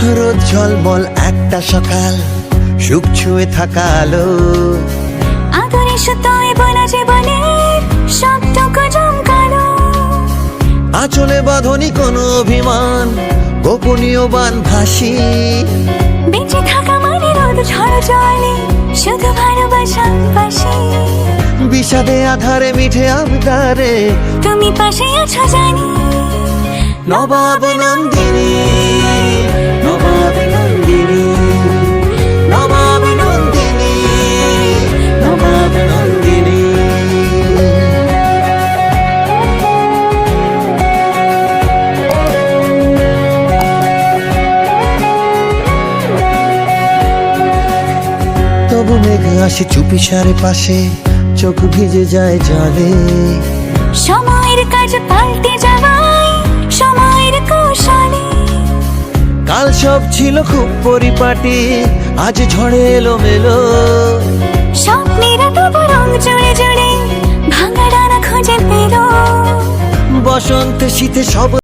ঝলমল একটা সকাল সুখ ছুঁয়ে থাকা আলো। আদরে সুতোয় বলা জীবনের সবটুকু জমকালো। আচলে বাঁধনি কোনো অভিমান গোপনীয় বান ভাসি বেঁচে থাকা মানে রোদ ঝড় জলে শুধু ভালোবাসা পাশে। বিষাদে আধারে মিঠে আবদারে। তুমি পাশে আছো জানি। নবাব নন্দিনী। তবু মেঘ আসে চুপি সারে পাশে চোখ ভিজে যায় জলে। সময়ের কাজ পাল্টে যাওয়ায় সময়ের কৌশলে। কাল সব ছিল খুব পরিপাটি আজ ঝড়ে এলো মেলো স্বপ্নেরা তবু রং জুড়ে জুড়ে ভাঙা ডানা খুঁজে পেল। বসন্ত শীতে সব